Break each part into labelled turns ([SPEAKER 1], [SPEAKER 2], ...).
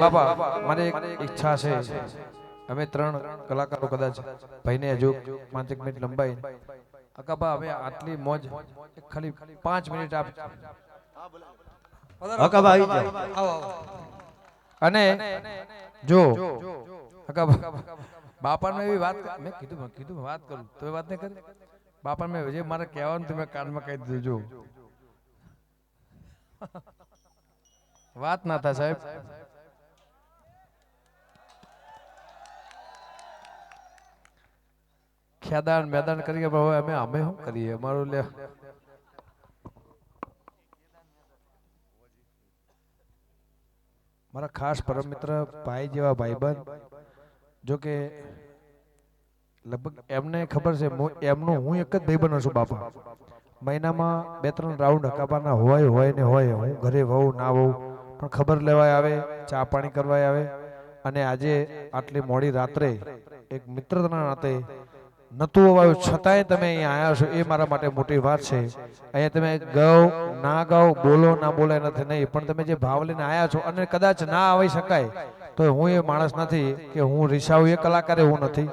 [SPEAKER 1] બાબા મારી એક ઈચ્છા છે. અમે ત્રણ કલાકારો કદાચ ભાઈને હજુ પાંચેક મિનિટ લંબાઈ. અકાબા હવે આટલી મોજ ખાલી પાંચ મિનિટ આપ.
[SPEAKER 2] હકાબા આવી જાઓ.
[SPEAKER 1] અને જો અકાબા બાપાને એવી વાત કર- મેં કીધું કીધું વાત કરું. તમે વાત નહીં કરી? બાપા મેં જે મારે કહેવાનું તમે કાનમાં કહી દીધું જો. વાત ના થાય સાહેબ. ખેદાન મેદાન કરીએ હવે અમે અમે શું કરીએ? અમારું લે. મારા ખાસ પરમ મિત્ર ભાઈ જેવા ભાઈબંધ, જો કે લગભગ એમને ખબર છે એમનો હું એક જ ભાઈબંધ છું બાપા. મહિનામાં બે ત્રણ રાઉન્ડ હકાબાના હોય હોય ને હોય, હું ઘરે વહુ, ના વહુ, પણ ખબર લેવાય આવે, ચા પાણી કરવાય આવે. અને આજે આટલી મોડી રાત્રે એક મિત્રતાના નાતે નતું અવાયું છતાંય તમે અહીંયા આવ્યા છો એ મારા માટે મોટી વાત છે. અહીંયા તમે ગાઓ ના ગાઓ બોલો ના બોલાય નથી નહીં. પણ તમે જે ભાવ લઈને આવ્યા છો અને કદાચ ના આવી શકાય તો હું એ માણસ નથી કે હું રિસાવું એ કલાકાર હું નથી.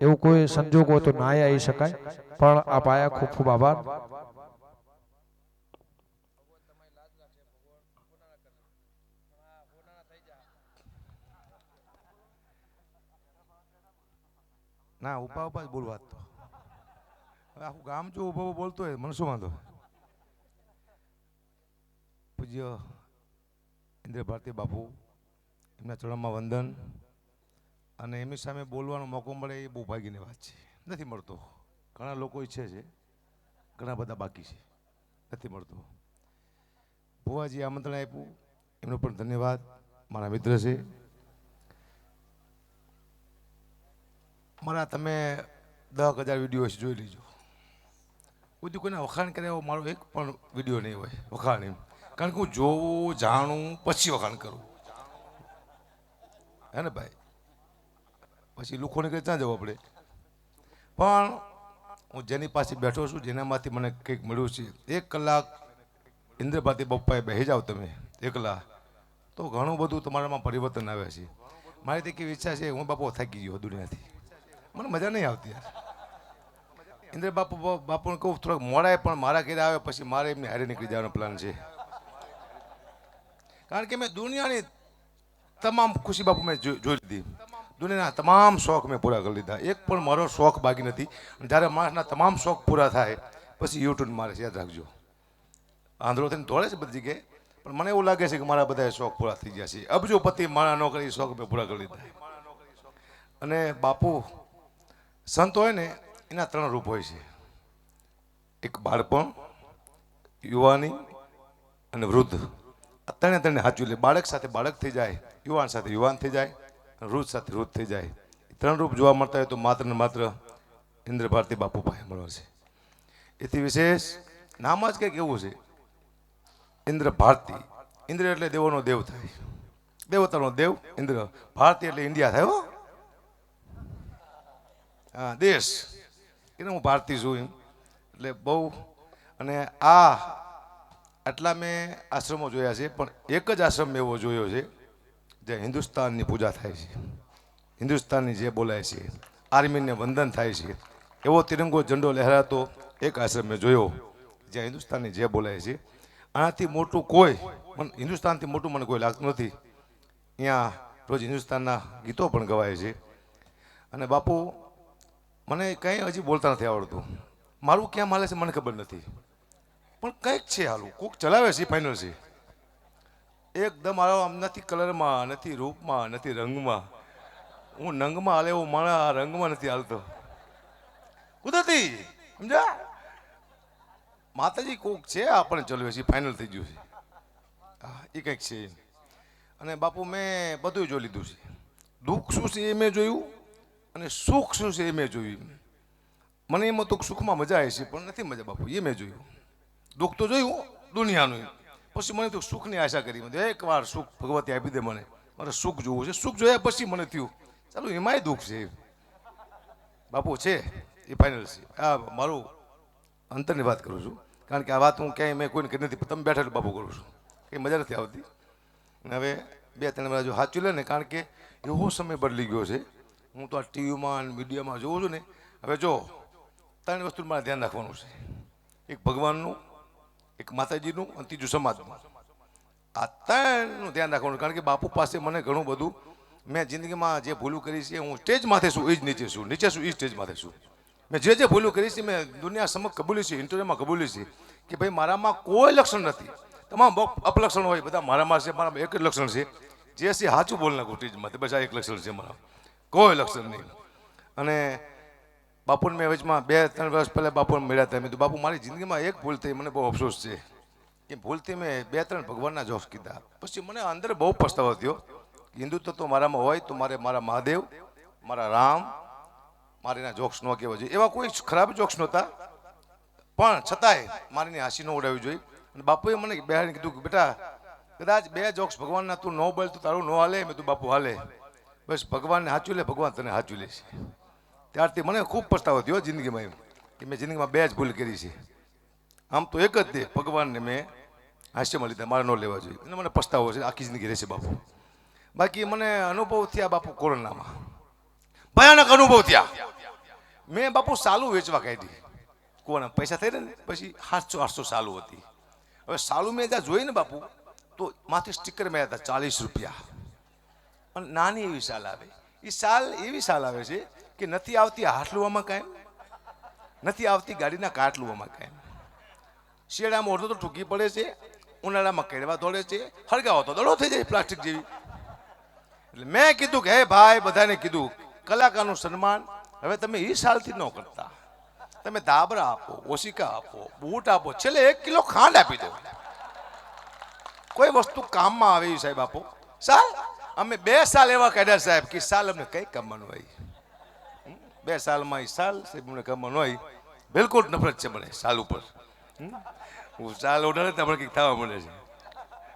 [SPEAKER 1] એવું કોઈ સંજોગ હોય તો ના આવી શકાય. પણ આ પાયા ખૂબ ખૂબ આભાર.
[SPEAKER 3] ના ઉપા ઉપા જ બોલવા તો. આખું ગામ જો ઊભો બોલતો હોય, મને શું વાંધો? પૂજ્ય ઇન્દ્ર ભારતી બાપુ, એમના ચરણમાં વંદન અને એમની સામે બોલવાનો મોકો મળે એ બહુ ભાગ્યની વાત છે. નથી મળતો. ઘણા લોકો ઈચ્છે છે. ઘણા બધા બાકી છે. નથી મળતો. ભુવાજી આમંત્રણ આપ્યું. એમનો પણ ધન્યવાદ. મારા મિત્ર છે. મારા તમે દસ હજાર વીડિયો જોઈ લીજો. દી કોઈને વખાણ કરે એવો મારો એક પણ વીડિયો નહીં હોય, વખાણ એમ. કારણ કે હું જોઉં જાણું, પછી વખાણ કરું. હે ને ભાઈ? પછી લુખો નીકળે ત્યાં જવું આપણે? પણ હું જેની પાસે બેઠો છું, જેનામાંથી મને કંઈક મળ્યું છે, એક કલાક ઇન્દ્રભાતી બપ્પાએ બેસી જાઓ તમે એકલા તો ઘણું બધું તમારામાં પરિવર્તન આવે છે. મારી તે કેવી ઈચ્છા છે, હું બાપો થાકી ગયો દુનિયાથી. મને મજા નહીં આવતી યાર. ઇન્દ્ર બાપુ, બાપુને કહું, થોડાક મોડાય પણ મારા ઘરે આવે, પછી મારે એમને હારે નીકળી જવાનો પ્લાન છે. કારણ કે મેં દુનિયાની તમામ ખુશી બાપુ મેં જોઈ લીધી. દુનિયાના તમામ શોખ મેં પૂરા કરી લીધા. એક પણ મારો શોખ બાકી નથી. જ્યારે માણસના તમામ શોખ પૂરા થાય, પછી યુટ્યુબ મારે યાદ રાખજો. આંધળો થઈને દોડે છે બધી જગ્યાએ. પણ મને એવું લાગે છે કે મારા બધા શોખ પૂરા થઈ ગયા છે. અબજોપતિ મારા નોકરી શોખ મેં પૂરા કરી લીધા. અને બાપુ સંત હોય ને, એના ત્રણ રૂપ હોય છે. એક બાળપણ, યુવાની અને વૃદ્ધ. આ ત્રણે ત્રણે સાચું લે બાળક સાથે બાળક થઈ જાય, યુવાન સાથે યુવાન થઈ જાય વૃદ્ધ સાથે વૃદ્ધ થઈ જાય. ત્રણ રૂપ જોવા મળતા હોય તો માત્ર ને માત્ર ઇન્દ્ર ભારતી બાપુ પાસે મળે એથી વિશેષ નામ જ કંઈક એવું છે. ઇન્દ્ર ભારતી ઇન્દ્ર એટલે દેવોનો દેવ થાય. દેવતાનો દેવ ઇન્દ્ર. ભારતી એટલે ઇન્ડિયા થાય હા. દેશ. એને હું ભારતી એમ. એટલે બહુ, અને આ આટલા મેં આશ્રમો જોયા છે, પણ એક જ આશ્રમ એવો જોયો છે જે હિન્દુસ્તાનની પૂજા થાય છે. હિન્દુસ્તાનની જે બોલાય છે, આર્મીને વંદન થાય છે. એવો તિરંગો ઝંડો લહેરાતો એક આશ્રમ મેં જોયો, જ્યાં હિન્દુસ્તાનની જે બોલાય છે. આનાથી મોટું કોઈ પણ હિન્દુસ્તાનથી મોટું મને કોઈ લાગતું નથી. અહીંયા રોજ હિન્દુસ્તાનના ગીતો પણ ગવાય છે. અને બાપુ મને કંઈ હજી બોલતા નથી આવડતું. મારું ક્યાં માલે છે મને ખબર નથી. પણ કંઈક છે હાલું. કોક ચલાવે છે ફાઇનલ છે. એકદમ હાલો, આમ નથી કલરમાં, નથી રૂપમાં, નથી રંગમાં. હું નંગમાં હાલે એવું મારા રંગમાં નથી હાલતો. કુદરતી, સમજ્યા? માતાજી કોક છે આપણે ચલાવે છે ફાઇનલ થઈ ગયું છે. હા એ કંઈક છે. અને બાપુ મેં બધું જોઈ લીધું છે. દુઃખ શું છે એ મેં જોયું? અને સુખ શું છે એ મેં જોયું. મને એમાં તો સુખમાં મજા આવે છે, પણ નથી મજા બાપુ, એ મેં જોયું. દુઃખ તો જોયું, દુનિયાનું પછી મને તો સુખની આશા કરી મેં એકવાર સુખ ભગવતી આપી દે મને. મારે સુખ જોવું છે. સુખ જોયા પછી મને થયું, ચાલો એમાંય દુઃખ છે બાપુ છે, એ ફાઇનલ છે. આ મારું અંતરની વાત કરું છું. કારણ કે આ વાત હું ક્યાંય મેં કોઈને કરી નથી તમે બેઠા બાપુ કરું છું. કંઈ મજા નથી આવતી. અને હવે બે ત્રણ વાર જો સાચું લે ને, કારણ કે એવો સમય બદલી ગયો છે. હું તો આ ટીવીમાં મીડિયામાં જોઉં છું ને, હવે જો, ત્રણ વસ્તુ મારે ધ્યાન રાખવાનું છે. એક ભગવાનનું, એક માતાજીનું અને ત્રીજું સમાજનું. આ ત્રણનું ધ્યાન રાખવાનું, કારણ કે બાપુ પાસે મને ઘણું બધું, મેં જિંદગીમાં જે ભૂલું કરી છે, હું સ્ટેજ માથે છું, એ જ નીચે છું નીચે છું, એ સ્ટેજ માથે છું. મેં જે જે ભૂલું કરી છે, મેં દુનિયા સમક્ષ કબૂલી છે, ઇન્ટરવ્યુમાં કબૂલી છે, કે ભાઈ મારામાં કોઈ લક્ષણ નથી. તમામ અપલક્ષણ હોય બધા મારામાં છે, મારામાં એક જ લક્ષણ છે. જે છે સાચું બોલ નાખું સ્ટેજમાં બસ આ એક લક્ષણ છે મારા. કોઈ લક્ષણ નહીં. અને બાપુને મેં વચમાં બે, ત્રણ વર્ષ પહેલાં બાપુને મળ્યા હતા. મેં તો બાપુ, મારી જિંદગીમાં એક ભૂલ થઈ, મને બહુ અફસોસ છે. કે ભૂલથી મેં બે, ત્રણ ભગવાનના જોશ કીધા. પછી મને અંદર બહુ પસ્તાવો થયો હિન્દુત્વ તો મારામાં હોય, તો મારે મારા મહાદેવ, મારા રામ મારે એના જોક્સ ન કહેવા જોઈએ. એવા કોઈ ખરાબ જોક્સ નહોતા. પણ છતાંય મારીની હાંસી ન ઉડાવવી જોઈએ. અને બાપુએ મને બેહાડીને કીધું કે, બેટા, કદાચ બે જોક્સ ભગવાનના તું ન બોલ, તો તારું ન હાલે. મેં તું બાપુ, હાલે. બસ ભગવાનને સાચું લે, ભગવાન તને સાચું લે છે ત્યારથી મને ખૂબ પસ્તાવો થયો જિંદગીમાં એમ, કે મેં જિંદગીમાં બે જ ભૂલ કરી છે. આમ તો એક જ દે, ભગવાનને મેં હાસ્યમાં લીધા, મારે ન લેવા જોઈએ. એને મને પસ્તાવો છે, આખી જિંદગી રહેશે બાપુ. બાકી મને અનુભવ થયા બાપુ કોરોનામાં. ભયાનક અનુભવ થયા. મેં બાપુ સાલું વેચવા કાઢી. કોના પૈસા થઈ ને, પછી સાતસો, આઠસો સાલું હતી. હવે સાલું મેં ત્યાં જોઈ ને બાપુ, તો માથે સ્ટીકર મેં હતા ચાલીસ રૂપિયા. અને નાની એવી સાલ આવે. એ સાલ એવી સાલ આવે છે કે નથી આવતી હાટલુવામાં કાંઈ. નથી આવતી ગાડીના કાટલુવામાં કાંઈ. શિયાળામાં ઓઢો તો ટૂંકી પડે છે, ઉનાળામાં કેળવા દોડે છે, હળગાવો તો દડો થઈ જાય પ્લાસ્ટિક જેવી. એટલે મેં કીધું કે, હે ભાઈ, બધાને કીધું, કલાકારનું સન્માન. હવે તમે એ સાલથી ન કરતા. તમે દાબરા આપો, ઓશિકા આપો, બૂટ આપો, છેલ્લે એક કિલો ખાંડ આપી દો. કોઈ વસ્તુ કામમાં આવે સાહેબ આપો. સાલ? અમે બે સાલ એવા કાઢ્યા સાહેબ, કે સાલ અમને કઈ કામવાનું હોય? બે સાલમાં એ સાલ સાહેબ, અમને કામવાનું હોય. બિલકુલ નફરત છે મને સાલ ઉપર. હું સાલ ઓઢાડે તો કંઈક થવા મળે છે.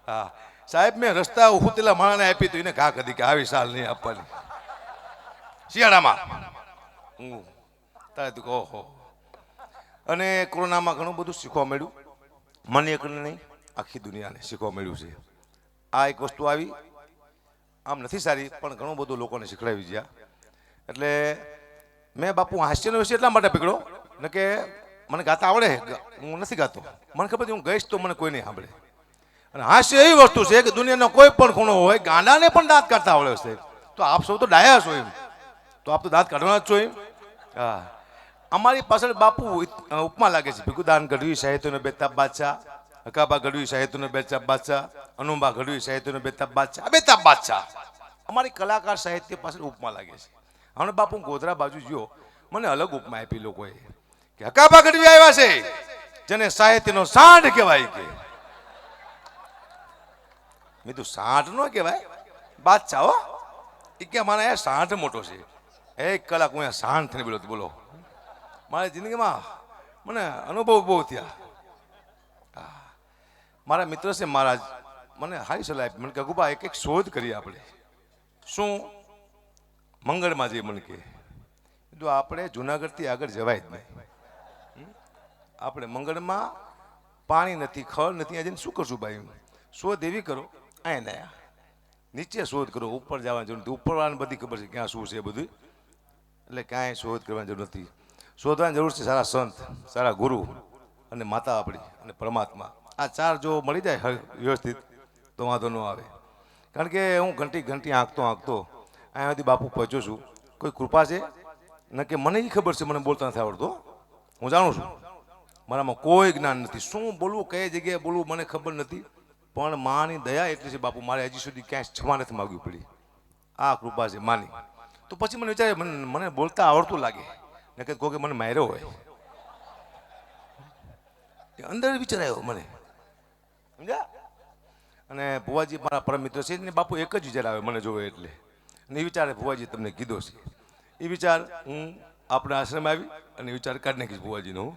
[SPEAKER 3] હા. સાહેબ, મેં રસ્તા ઉતરેલા માણસને આપી તો એને ઘા કરી કે આવી સાલ નહીં આપવાની. શિયાળામાં. હું. તારે તું ઓહો અને કોરોનામાં ઘણું બધું શીખવા મળ્યું. મને એકને નહીં, આખી દુનિયાને શીખવા મળ્યું છે. આ એક વસ્તુ આવી. આમ નથી સારી, પણ ઘણું બધું લોકોને શીખડાવી ગયા. એટલે મેં બાપુ હાસ્યનો વિષય એટલા માટે પકડ્યો ને કે મને ગાતા આવડે, હું નથી ગાતો. મને ખબર હું ગઈશ તો મને કોઈ નહીં સાંભળે. અને હાસ્ય એવી વસ્તુ છે કે દુનિયાનો કોઈ પણ ખૂણો હોય, ગાંડાને પણ દાંત કાઢતા આવડે છે. તો આપ સૌ તો ડાયા છો એમ. તો આપ તો દાંત કાઢવાના જ છો એમ. હા. અમારી પાછળ બાપુ ઉપમા લાગે છે, ભીખુદાન ગઢવી સાહિત્યનો બેતાબ બાદશાહ. હકાબા ગઢવી સાહિત્યનો બેતાબ બાદશાહ, અનુબા ગઢવી સાહિત્યનો બેતાબ બાદશાહ બેતાબ બાદશાહ. અમારી કલાકાર સાહિત્ય પાછળ ઉપમા લાગે છે. હમણાં બાપુ ગોધરા બાજુ જો મને અલગ ઉપમા આપી લોકોએ કે હકાબા ગઢવી આવ્યા છે, જેને સાહિત્યનો સાંઠ કહેવાય કે. મેં તો સાંઠ નો કહેવાય? બાદશાહ હો. એ કે મારા આ સાંઠ મોટો છે. એક કલાક હું સાંઠ થઈને બોલો બોલો. મારી જિંદગીમાં મને અનુભવ બહુ થયા. મારા મિત્ર છે મહારાજ, મને હારી સલાહ આપી. મને કે ગુબા એક એક શોધ કરીએ આપણે. શું? મંગળમાં જઈએ મને કે કીધું આપણે જુનાગઢથી આગળ જવાય જ નહીં? આપણે મંગળમાં પાણી નથી, ખળ નથી, આજે શું કરશું ભાઈ? શોધ એવી કરો અહીંયા નયા નીચે શોધ કરો, ઉપર જવાની જરૂર નથી. ઉપરવાળાને બધી ખબર છે ક્યાં શું છે બધું એટલે ક્યાંય શોધ કરવાની જરૂર નથી. શોધવાની જરૂર છે સારા સંત, સારા ગુરુ અને માતા આપણી અને પરમાત્મા. આ ચાર જો મળી જાય વ્યવસ્થિત, તો વાંધો ન આવે. કારણ કે હું ઘંટી ઘંટી આંકતો આંકતો અહીંયા સુધી બાપુ પહોંચ્યો છું. કોઈ કૃપા છે? ન કે મને એ ખબર છે, મને બોલતા નથી આવડતો, હું. જાણું છું. મારામાં કોઈ જ્ઞાન નથી. શું બોલવું, કઈ જગ્યાએ બોલવું, મને ખબર નથી. પણ માની દયા એટલી છે બાપુ, મારે હજી સુધી ક્યાંય ક્ષમા નથી માગવી પડી. આ કૃપા છે, માની. તો પછી મને વિચારે મને મને બોલતા આવડતું લાગે. ને કે કોઈ મને માર્યો હોય. અંદર વિચાર આવ્યો મને. સમજ્યા? અને ભુવાજી મારા પરમ મિત્ર છે ને બાપુ એક જ વિચાર આવે મને જોવે એટલે. અને એ વિચારે ભુવાજી તમને કીધો છે. એ વિચાર હું આપણા આશ્રમ આવી અને વિચાર કાઢી નાખીશ ભુવાજીનો.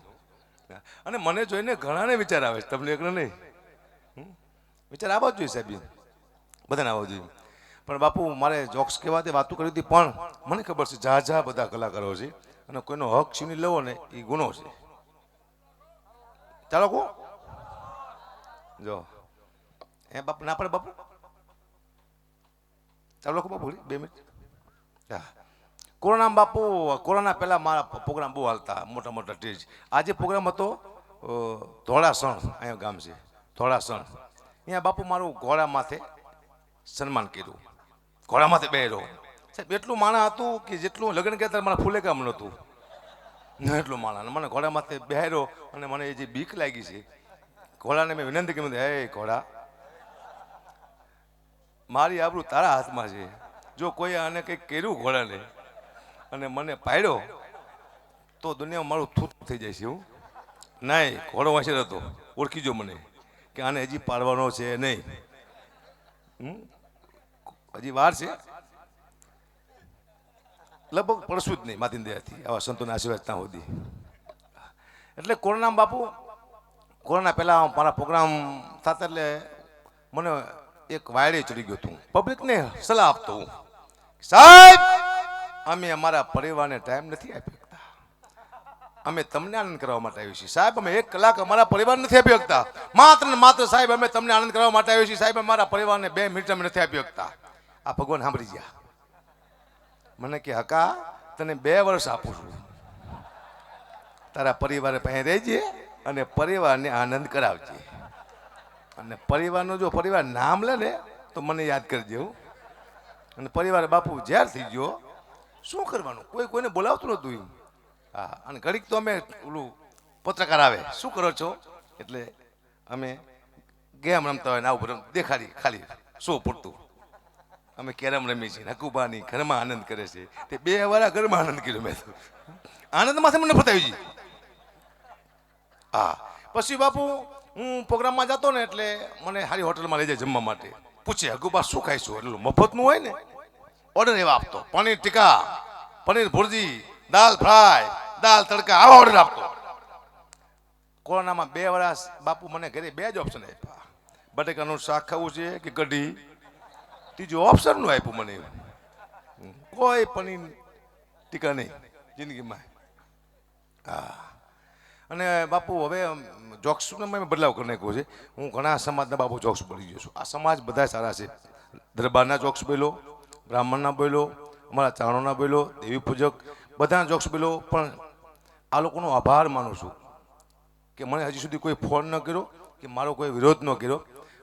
[SPEAKER 3] અને મને જોઈને ઘણાને વિચાર આવે છે. તમને એકને નહીં? વિચાર આવવા જોઈએ સાહેબ બધાને આવવા જોઈએ. પણ બાપુ, મારે જોક્સ કહેવા તે વાતો કરી હતી, પણ મને ખબર છે જા જા બધા કલાકારો છે. અને કોઈનો હક છીની લેવો ને એ ગુનો છે. ચાલો કો. જો. એ બાપુ, ના પડે બાપુ? ચાલો લખો બાપુ બે મિનિટ. હા કોરોના બાપુ? કોરોના પહેલાં મારા પ્રોગ્રામ બહુ હાલતા, મોટા મોટા સ્ટેજ. આજે પ્રોગ્રામ હતો ધોળાસણ, અહીંયા ગામ છે, ધોળાસણ. અહીંયા બાપુ મારું ઘોડા માથે સન્માન કર્યું. ઘોડા માથે બેરો સાહેબ, એટલું માણા હતું કે જેટલું લગ્ન કહેતા મારા ફૂલે કામ નહોતું એટલું માણા. મને ઘોડા માથે બેહાર્યો અને મને એ જે બીક લાગી છે ઘોડાને મેં વિનંતી કરી, હે ઘોડા મારી આબરૂ તારા હાથમાં છે. જો કોઈ આને કંઈક કર્યું ઘોડાને અને મને પાડ્યો, તો દુનિયામાં મારું થૂત થઈ જાય છે હું. નહીં, ઘોડો વાંચેર હતો. ઓળખીજો મને કે આને હજી પાડવાનો છે નહીં? હજી વાર છે? લગભગ પડશું જ નહીં માતી દયાથી. આવા સંતોના આશીર્વાદ ત્યાં સુધી એટલે કોરોના બાપુ? કોરોના પહેલાં મારા પ્રોગ્રામ થતા એટલે મને એક વાયડે ચડી ગયું હતું. પબ્લિકને સલાહ આપતો હું. સાહેબ, અમે અમારા પરિવારને ટાઈમ નથી આપી શકતા. અમે તમને આનંદ કરવા માટે આવ્યું છીએ. સાહેબ, અમે એક કલાક અમારા પરિવાર નથી આપી શકતા. માત્ર ને માત્ર સાહેબ, અમે તમને આનંદ કરવા માટે આવ્યું છીએ. સાહેબ, અમારા પરિવારને બે મિનિટ અમે નથી આપી શકતા. આ ભગવાન સાંભળી ગયા. મને કે, હકા, તને બે વર્ષ આપું છું. તારા પરિવાર પાસે રહેજે. અને પરિવારને આનંદ કરાવજે. અને પરિવારનો જો પરિવાર નામ લે ને, તો મને યાદ કરજે હું. અને પરિવાર બાપુ જ્યાર થઈ ગયો. શું કરવાનું? કોઈ કોઈને બોલાવતું નહોતું એમ હા, અને ઘડીક તો અમે ઓલું પત્રકાર આવે. શું કરો છો? એટલે અમે ગેમ રમતા હોય ને આવું રમ, દેખાડી, ખાલી, શો પૂરતું? અમે કેરમ રમીએ છીએ, નકુબાની ઘરમાં આનંદ કરે છે. તે બે વાળા ઘરમાં આનંદ કર્યો મેં આનંદ માથે મને ફતાવી હા. પછી બાપુ, હું પ્રોગ્રામમાં જતો ને એટલે મને સારી હોટલમાં લઈ જાય જમવા માટે. પૂછે હગુબા શું ખાઈશું એટલે, મફતનું હોય ને. ઓર્ડર એવા આપતો. પનીર ટીકા, પનીર ભુરજી, દાલ ફ્રાય, દાલ તડકા. આવા ઓર્ડર આપતો. કોરોનામાં બે વર્ષ બાપુ મને ઘરે બે જ ઓપ્શન આપ્યા. બટેકાનું શાક ખાવું છે કે કઢી? ત્રીજું ઓપ્શનનું આપ્યું મને કોઈ પનીર ટીકા નહીં, જિંદગીમાં. હા. અને બાપુ, હવે જોક્સનો મેં બદલાવ કરી નાખ્યો છે. હું ઘણા સમાજના બાપુ જોક્સ બોલી ગયો છું. આ સમાજ બધા સારા છે. દરબારના જોક્સ બોલો બ્રાહ્મણના બોલો અમારા ચાણોના બોલો દેવી પૂજક બધાના જોક્સ બોલો પણ આ લોકોનો આભાર માનું છું કે મને હજી સુધી કોઈ ફોન ન કર્યો, કે મારો કોઈ વિરોધ ન કર્યો.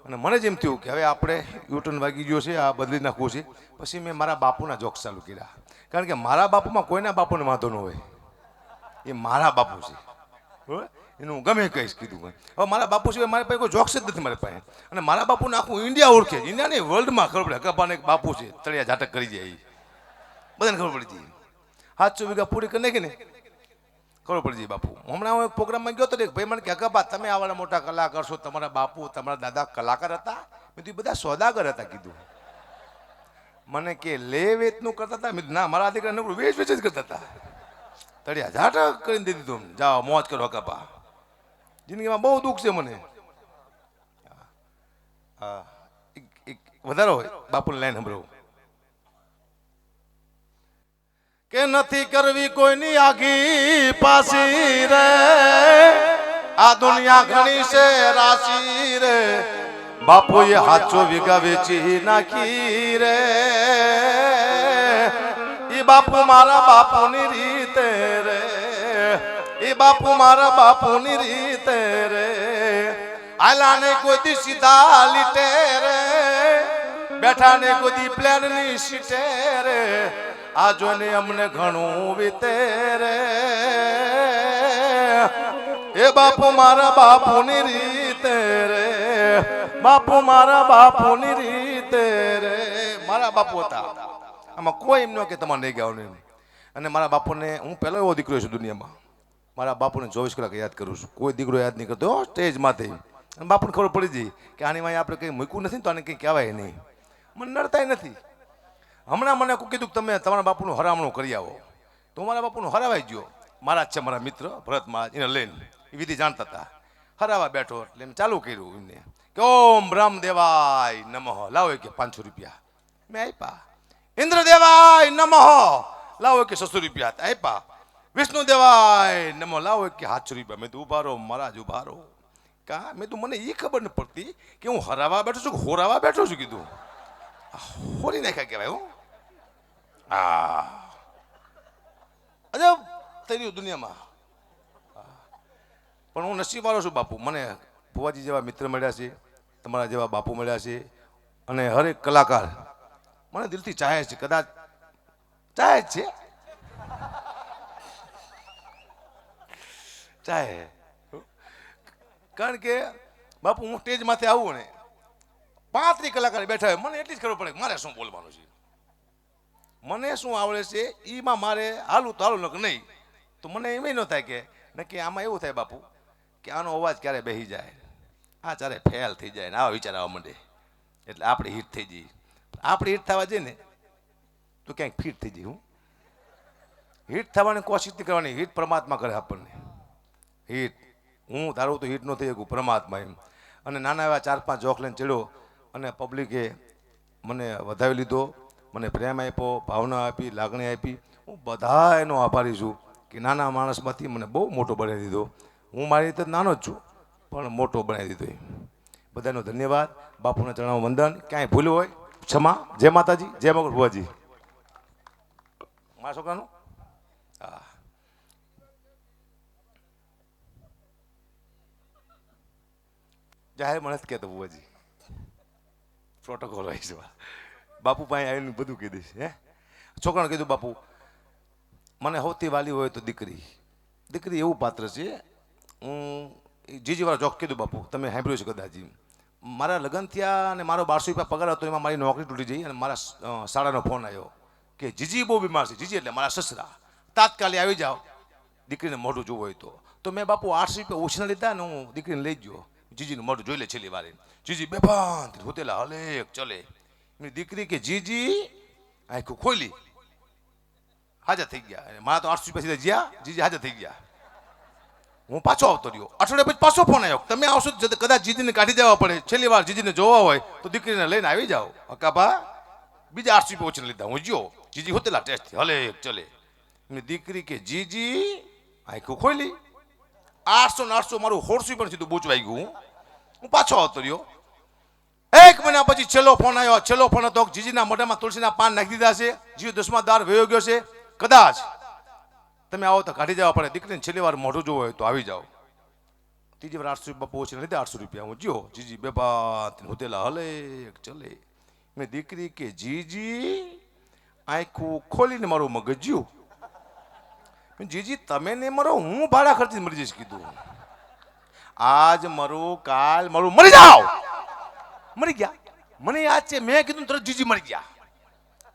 [SPEAKER 3] અને મને જેમ થયું કે હવે આપણે યુટર્ન વાગી ગયો છે, આ બદલી નાખવું છે. પછી મેં મારા બાપુના જોક્સ ચાલુ કર્યા. કારણ કે મારા બાપુમાં કોઈના બાપુને વાંધો ન હોય. એ મારા બાપુ છે. એનું ગમે કહીશ કીધું મેં હવે મારા બાપુ સિવાય મારી પાસે કોઈ જોક્સ જ નથી મારી પાસે. અને મારા બાપુને આખું ઇન્ડિયા ઓળખે. ઇન્ડિયા નહીં વર્લ્ડમાં ખબર પડે કપાને એક બાપુ છે. તળિયા ઝાટક કરી જાય બધાને ખબર પડી જાય. સાતસો વીઘા પૂરી કરી નાખી ને. ખબર પડી જાય બાપુ. હમણાં હું એક પ્રોગ્રામમાં ગયો તો એક ભાઈ મને કે અકાબા તમે આવાના મોટા કલાકાર છો. તમારા બાપુ, તમારા દાદા કલાકાર હતા. મેં તો બધા સોદાગર હતા, કીધું. મને કે, લે વેચનું કરતા હતા? મેં ના, મારા દીકરા નકરું વેચ વેચ જ કરતા હતા. તળિયા ઝાટક કરીને દીધી તું જાઓ, મોજ કરો કપા જિંદગીમાં બહુ દુઃખ છે મને. હા. વધારો હોય લાઈન સંભળવું. કે નથી કરવી કોઈની આગી પાસી રે. આ દુનિયા ઘણી છે રાશી રે. બાપુએ હાચો વીઘા વેચી નાખી રે. ઈ બાપુ મારા બાપુની રીતે રે? એ બાપુ મારા બાપુની રીતે રે? આલાને કોઈ દી સીધા લીટે રે. બેઠા ને કોઈ પ્લેનની સીટે રે. આ ને અમને ઘણું વીતે રે. એ બાપુ મારા બાપુની રીતે રે. બાપુ મારા બાપુની રીતે રે. મારા બાપુ હતા. આમાં કોઈ એમ ન કે તમારે નહીં ગાવાનું અને મારા બાપુને, હું પહેલો એવો દીકરો છું દુનિયામાં. મારા બાપુને ચોવીસ કલાક યાદ કરું છું. કોઈ દીકરો યાદ નહીં કરતો સ્ટેજ માથે અને બાપુને ખબર પડી જઈ કે આની વાંહે આપણે કંઈ મૂક્યું નથી તો આને કંઈ કહેવાય નહીં. મને નડતાય નથી. હમણાં મને કીધું કે તમે તમારા બાપુનું હરામણું કરી આવો. તો મારા બાપુનું હરાવાઈ ગયો. મારા જ છે મારા મિત્ર, ભરત મહારાજ, એને લઈને. એ વિધિ જાણતા હતા. હરાવા બેઠો એટલે એમ ચાલુ કર્યું એમને. કે ઓમ બ્રહ્મ દેવાય નમઃ. લાવો કે પાંચસો રૂપિયા. મેં આપ્યા. ઇન્દ્ર દેવાય નમઃ. લાવો કે સસ્તો રૂપિયા આપ્યા વિષ્ણુ દેવાય. નમો લાવો કે સાતસો રૂપિયા. મેં તો ઊભા રહો મહારાજ ઊભા રહો. કા? મેં તું મને એ ખબર ન પડતી કે હું હરાવા બેઠો છું કે હોરાવા બેઠો છું, કીધું. હોરી નાખ્યા કહેવાય, હું. આ. અજબ થઈ રહ્યું દુનિયામાં. પણ હું નસીબવાળો છું, બાપુ. મને ભુવાજી જેવા મિત્ર મળ્યા છે, તમારા જેવા બાપુ મળ્યા છે, અને હરેક કલાકાર મને દિલથી ચાહે છે. કદાચ ચાહે છે? ચાહે કારણ કે બાપુ, હું સ્ટેજમાંથી આવું ને પાંત્રી કલાકાર બેઠા હોય, મને એટલી જ ખબર પડે મારે શું બોલવાનું છે. મને શું આવડે છે એમાં મારે હાલું તો હાલું નક નહીં. તો મને એમ ન થાય કે, નક્કી આમાં એવું થાય બાપુ, કે આનો અવાજ ક્યારે બેસી જાય. આ ચારે ફેલ થઈ જાય ને, આવા વિચાર આવવા માંડે. એટલે આપણે હિટ થઈ જઈએ. આપણે હિટ થવા જઈએ ને તો ક્યાંક ફિટ થઈ જઈ, હું. હિટ થવાની કોશિશ નહીં કરવાની હિટ પરમાત્મા કરે આપણને. હિટ હું ધારું તો હિટ ન થઈ શકું, પરમાત્મા એમ. અને નાના એવા ચાર પાંચ જોખ લઈને ચડ્યો અને પબ્લિકે મને વધાવી લીધો, મને પ્રેમ આપ્યો, ભાવના આપી, લાગણી આપી. હું બધા એનો આભારી છું કે નાના માણસમાંથી મને બહુ મોટો બનાવી દીધો. હું મારી રીતે નાનો જ છું, પણ મોટો બનાવી દીધો એ બધાનો ધન્યવાદ. બાપુના ચરણો વંદન. ક્યાંય ભૂલ હોય, ક્ષમા. જય માતાજી, જય મગર ભુવાજી. મારા છોકરાનું હા જાહેર જ કહેતો બુવાજી પ્રોટોકોલ હોય છે બાપુ પાસે આવીને બધું કહી દઈશ હે છોકરાને કીધું બાપુ મને સૌથી વાલી હોય તો દીકરી દીકરી એવું પાત્ર છે હું જીજીવાળા ચોક કીધું બાપુ તમે સાંભળ્યું છે કદાચ મારા લગ્ન થયા અને મારો બારસો રૂપિયા પગાર હતો એમાં મારી નોકરી તૂટી જઈ અને મારા શાળાનો ફોન આવ્યો કે જીજી બહુ બીમાર છે, જીજી એટલે મારા સસરા. તાત્કાલિક આવી જાઓ. દીકરીને મોઢું જોવું હોય તો. તો મેં બાપુ આઠસો રૂપિયા ઓછના લીધા ને હું દીકરીને લઈ ગયો. જીજીનું મોઢું જોઈ લે છેલ્લી વારે. જીજી બેભાન હોતેલા હલેક ચલે. એમની દીકરી કે, જીજી, આખું ખોલી. હાજર થઈ ગયા. અને મારા તો આઠસો રૂપિયા સીધા જ્યાં, જીજી હાજર થઈ ગયા. હું પાછો આવતો રહ્યો. અઠવાડિયા પછી પાછો ફોન આવ્યો. તમે આવશો કદાચ જીજીને કાઢી દેવા પડે. છેલ્લી વાર જીજીને જોવા હોય, તો દીકરીને લઈને આવી જાઓ. અકાબા બીજા આઠસો રૂપિયા ઓછીને લીધા. હું જ્યો. જીજી હોતેલા ટેસ્ટ હલે ચલે. એમની દીકરી કે, જીજી, આખું ખોલી. આઠસો ને આઠસો મારું હોરસું પણ સીધું બૂચવાઈ ગયું હું. પાછો આવતો રહ્યો. એક મહિના પછી છેલ્લો ફોન આવ્યો. છેલ્લો ફોન હતો જીજીના મોઢામાં તુલસીના પાન નાખી દીધા છે. જીવ દસમા દાર વયો ગયો છે. કદાચ તમે આવો તો કાઢી જવા પડે. દીકરીને છેલ્લી વાર મોઢું જોવો હોય તો આવી જાઓ. ત્રીજી વાર આઠસો રૂપિયા પહોંચીને લીધે. આઠસો રૂપિયા હું જ્યો. જીજી બે બાત હોતેલા, હલે ચલે. મેં દીકરી કે, જીજી આખું ખોલીને મારું મગજ જ્યું. જીજી, તમે ને મરો હું ભાડા ખર્ચી મરી જઈશ કીધું. આજ મરું કાલ મરું મરી જાઓ. મરી ગયા. મને યાદ છે, મેં કીધું તરત જીજી મરી ગયા.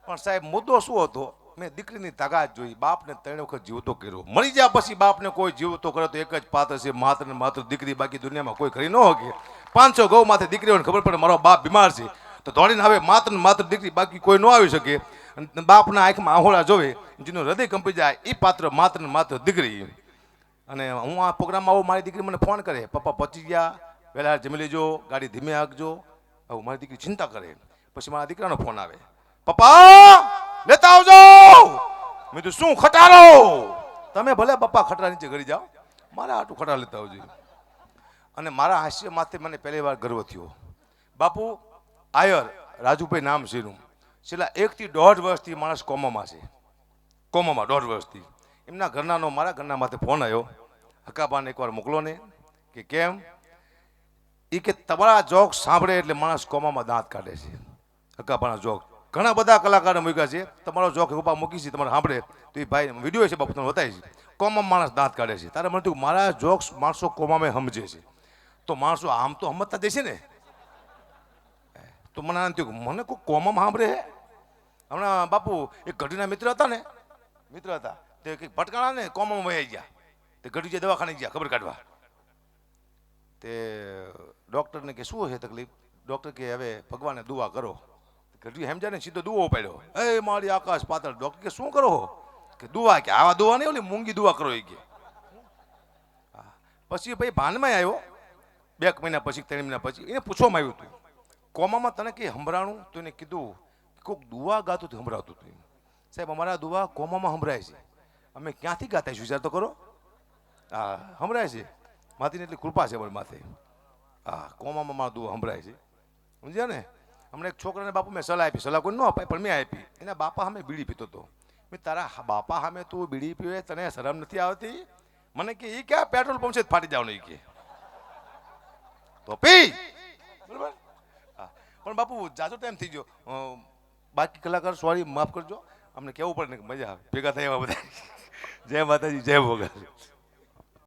[SPEAKER 3] પણ સાહેબ, મુદ્દો શું હતો? મેં દીકરીની તાકાત જોઈ, બાપને ત્રણ વખત જીવતો કર્યો. મરી ગયા પછી બાપને કોઈ જીવતો કરે તો એક જ પાત્ર છે, માત્ર ને માત્ર દીકરી. બાકી દુનિયામાં કોઈ કરી ન શકે પાંચસો ગૌ માથે દીકરીઓને ખબર પડે મારો બાપ બીમાર છે. તો દોડીને હવે માત્ર ને માત્ર દીકરી બાકી કોઈ ન આવી શકે. બાપના આંખમાં આહોળા જોવે, જેનું હૃદય કંપી જાય એ પાત્ર માત્ર ને માત્ર દીકરી. અને હું આ પ્રોગ્રામમાં આવું, મારી દીકરી મને ફોન કરે, પપ્પા પહોંચી ગયા વહેલા જમી લેજો, ગાડી ધીમે હાંકજો. આવું, મારી દીકરી ચિંતા કરે. પછી મારા દીકરાનો ફોન આવે. પપ્પા, લેતા આવજો. મેં તો શું ખટારો? તમે ભલે પપ્પા ખટરા નીચે ઘડી જાઓ, મારા આટલું ખટાર લેતા આવજો. અને મારા હાસ્ય માથે મને પહેલી વાર ગર્વ થયો. બાપુ, આયર, રાજુભાઈ નામ એનું છેલ્લા એકથી દોઢ વર્ષથી માણસ કોમામાં છે. કોમામાં દોઢ વર્ષથી. એમના ઘરનાનો મારા ઘરના માથે ફોન આવ્યો. હકાબાને એકવાર મોકલો ને કે કેમ? એ કે તમારા જોક સાંભળે એટલે માણસ કોમામાં દાંત કાઢે છે. હકાબાના જોક. ઘણા બધા કલાકારો મૂક્યા છે. તમારો જોક ઉપા મૂકી છે, તમારે સાંભળે. તો એ ભાઈ, વીડિયો છે બાપુ, તમને બતાવી છે કોમામાં માણસ દાંત કાઢે છે. તારે મને મારા જોક્સ માણસો કોમામાં સમજે છે. તો માણસો આમ તો સમજતા દેશે ને? તો મને આમ થયું મને કોઈ કોમમ સાંભળે હે? હમણાં બાપુ એક ગઢીના મિત્ર હતા ને, મિત્ર હતા, તે કંઈક ભટકાણા ને કોમામાં વહી ગયા. તે ગઢી દવાખાને ગયા, ખબર કાઢવા. તે ડૉક્ટરને કે શું છે તકલીફ? ડૉક્ટર કે હવે ભગવાનને દુવા કરો. ગઢવી સમજાય ને સીધો દુવો પાડ્યો એ મારી આકાશ પાતળ, ડૉક્ટર કે શું કરો કે દુવા કે, આવા દુવા નહીં ઓલી મૂંગી દુવા કરો એ કે. પછી ભાઈ ભાનમાં આવ્યો. બે મહિના પછી, ત્રણ મહિના પછી, એને પૂછવામાં આવ્યું હતું કોમામાં તને કંઈ સંભળાણું? તો એને કીધું કોઈક દુવા ગાતું હતું, સંભળાતું હતું સાહેબ, અમારા દુવા કોમામાં સંભળાય છે. અમે ક્યાંથી ગાતા છીએ વિચાર તો કરો. હા, સંભળાય છે. માથીની એટલી કૃપા છે મારી માથે. હા, કોમામાં મારા દુવા સંભળાય છે. સમજ્યા ને? હમણાં એક છોકરાને બાપુ મેં સલાહ આપી. સલાહ કોઈ ન અપાય, પણ મેં આપી. એના બાપા અમે બીડી પીતો હતો. મેં તારા બાપા સામે તું બીડી પીવે, તને શરમ નથી આવતી? મને કે એ ક્યાં પેટ્રોલ પંપ છે ફાટી જવાનું એ કે? તો પી. બરાબર? પણ બાપુ, જાજો ટાઈમ થઈ ગયો. બાકી કલાકાર સોરી, માફ કરજો. અમને કેવું પડે ને મજા આવે. ભેગા થયા બધા. જય માતાજી, જય ભોગા.